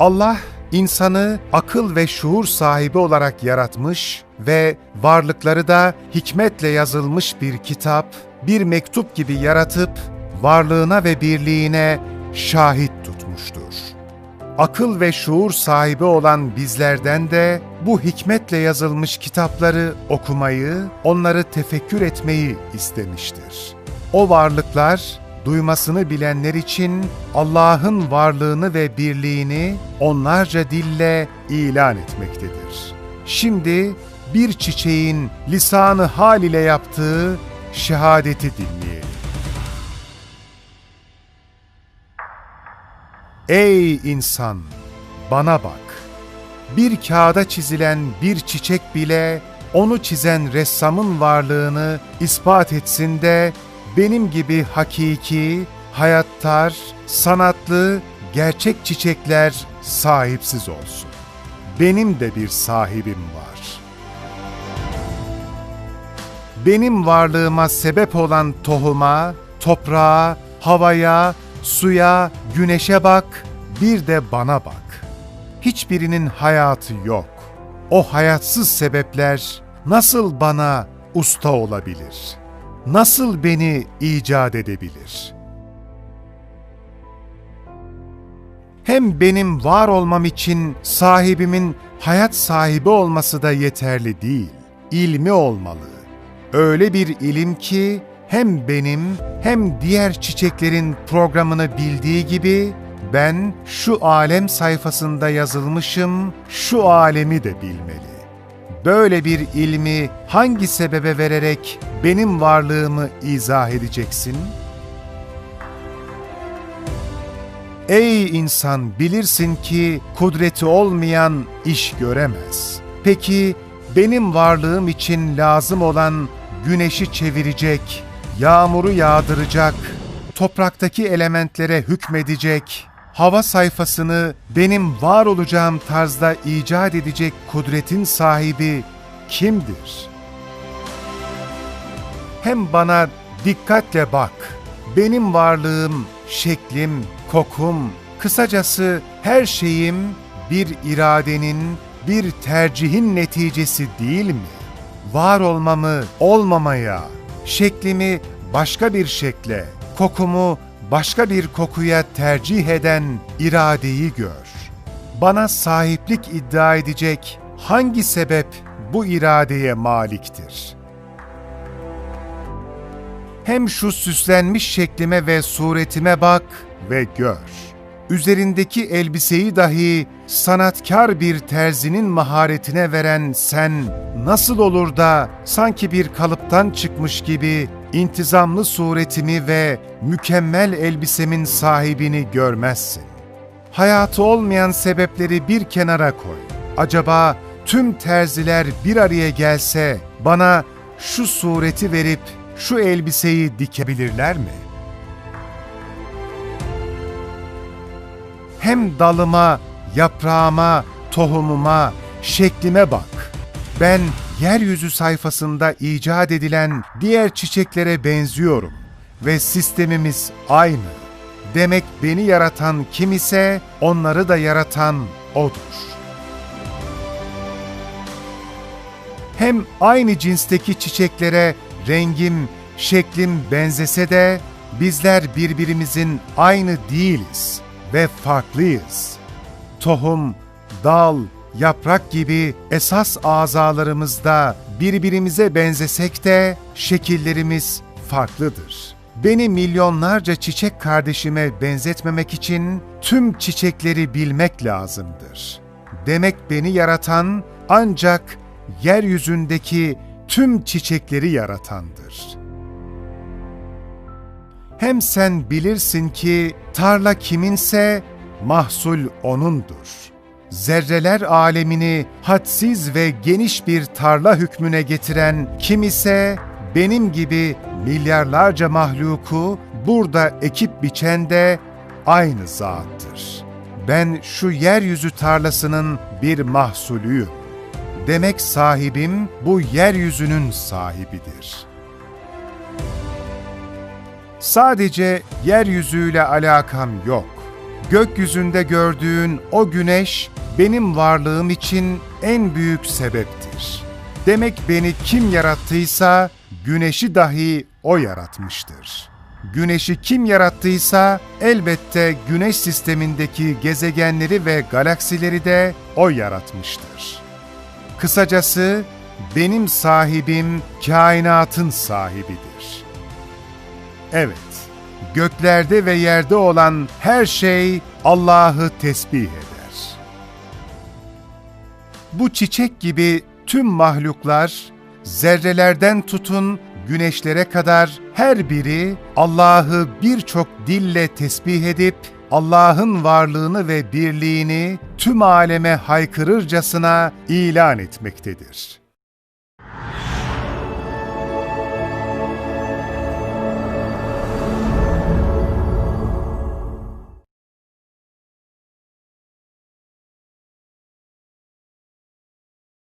Allah insanı akıl ve şuur sahibi olarak yaratmış ve varlıkları da hikmetle yazılmış bir kitap, bir mektup gibi yaratıp varlığına ve birliğine şahit tutmuştur. Akıl ve şuur sahibi olan bizlerden de bu hikmetle yazılmış kitapları okumayı, onları tefekkür etmeyi istemiştir. O varlıklar duymasını bilenler için Allah'ın varlığını ve birliğini onlarca dille ilan etmektedir. Şimdi bir çiçeğin lisanı hal ile yaptığı şehadeti dinleyelim. Ey insan! Bana bak. Bir kağıda çizilen bir çiçek bile onu çizen ressamın varlığını ispat etsin de benim gibi hakiki, hayattar, sanatlı, gerçek çiçekler sahipsiz olsun. Benim de bir sahibim var. Benim varlığıma sebep olan tohuma, toprağa, havaya, suya, güneşe bak, bir de bana bak. Hiçbirinin hayatı yok. O hayatsız sebepler nasıl bana usta olabilir? Nasıl beni icat edebilir? Hem benim var olmam için sahibimin hayat sahibi olması da yeterli değil. İlmi olmalı. Öyle bir ilim ki hem benim hem diğer çiçeklerin programını bildiği gibi ben şu alem sayfasında yazılmışım, şu alemi de bilmeli. Böyle bir ilmi hangi sebebe vererek benim varlığımı izah edeceksin? Ey insan bilirsin ki kudreti olmayan iş göremez. Peki benim varlığım için lazım olan güneşi çevirecek, yağmuru yağdıracak, topraktaki elementlere hükmedecek, hava sayfasını benim var olacağım tarzda icat edecek kudretin sahibi kimdir? Hem bana dikkatle bak. Benim varlığım, şeklim, kokum, kısacası her şeyim bir iradenin, bir tercihin neticesi değil mi? Var olmamı olmamaya, şeklimi başka bir şekle, kokumu başka bir kokuya tercih eden iradeyi gör. Bana sahiplik iddia edecek hangi sebep bu iradeye maliktir? Hem şu süslenmiş şeklime ve suretime bak ve gör. Üzerindeki elbiseyi dahi sanatkar bir terzinin maharetine veren sen nasıl olur da sanki bir kalıptan çıkmış gibi intizamlı suretimi ve mükemmel elbisemin sahibini görmezsin. Hayatı olmayan sebepleri bir kenara koy. Acaba tüm terziler bir araya gelse bana şu sureti verip şu elbiseyi dikebilirler mi? Hem dalıma, yaprağıma, tohumuma, şeklime bak. Ben yeryüzü sayfasında icat edilen diğer çiçeklere benziyorum ve sistemimiz aynı. Demek beni yaratan kim ise onları da yaratan O'dur. Hem aynı cinsteki çiçeklere rengim, şeklim benzese de bizler birbirimizin aynı değiliz ve farklıyız. Tohum, dal, yaprak gibi esas azalarımızda birbirimize benzesek de şekillerimiz farklıdır. Beni milyonlarca çiçek kardeşime benzetmemek için tüm çiçekleri bilmek lazımdır. Demek beni yaratan ancak yeryüzündeki tüm çiçekleri yaratandır. Hem sen bilirsin ki tarla kiminse mahsul O'nundur. Zerreler alemini hadsiz ve geniş bir tarla hükmüne getiren kim ise benim gibi milyarlarca mahluku burada ekip biçen de aynı zattır. Ben şu yeryüzü tarlasının bir mahsulüyüm. Demek sahibim bu yeryüzünün sahibidir. Sadece yeryüzüyle alakam yok. gökyüzünde gördüğün o güneş benim varlığım için en büyük sebeptir. Demek beni kim yarattıysa güneşi dahi o yaratmıştır. Güneşi kim yarattıysa elbette güneş sistemindeki gezegenleri ve galaksileri de o yaratmıştır. Kısacası benim sahibim kainatın sahibidir. Evet, göklerde ve yerde olan her şey Allah'ı tesbih eder. Bu çiçek gibi tüm mahluklar, zerrelerden tutun güneşlere kadar her biri Allah'ı birçok dille tesbih edip Allah'ın varlığını ve birliğini tüm aleme haykırırcasına ilan etmektedir.